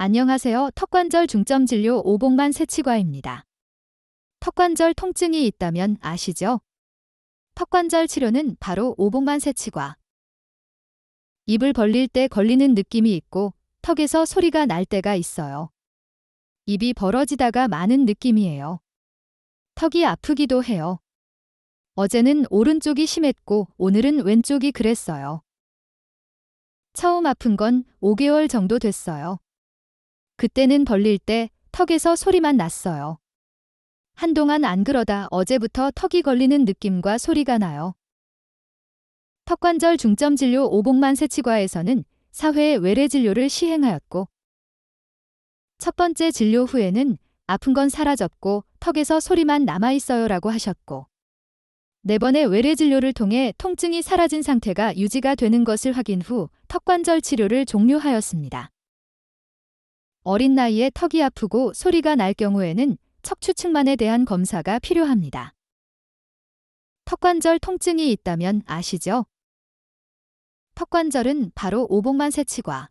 안녕하세요. 턱관절 중점 진료 오봉만 새치과입니다. 턱관절 통증이 있다면 아시죠? 턱관절 치료는 바로 오봉만 새치과. 입을 벌릴 때 걸리는 느낌이 있고 턱에서 소리가 날 때가 있어요. 입이 벌어지다가 마는 느낌이에요. 턱이 아프기도 해요. 어제는 오른쪽이 심했고 오늘은 왼쪽이 그랬어요. 처음 아픈 건 5개월 정도 됐어요. 그때는 벌릴 때 턱에서 소리만 났어요. 한동안 안 그러다 어제부터 턱이 걸리는 느낌과 소리가 나요. 턱관절 중점 진료 오봉만 새치과에서는 4회 외래 진료를 시행하였고 첫 번째 진료 후에는 아픈 건 사라졌고 턱에서 소리만 남아 있어요라고 하셨고 네 번의 외래 진료를 통해 통증이 사라진 상태가 유지가 되는 것을 확인 후 턱관절 치료를 종료하였습니다. 어린 나이에 턱이 아프고 소리가 날 경우에는 척추 측만에 대한 검사가 필요합니다. 턱관절 통증이 있다면 아시죠? 턱관절은 바로 오봉만 새치과.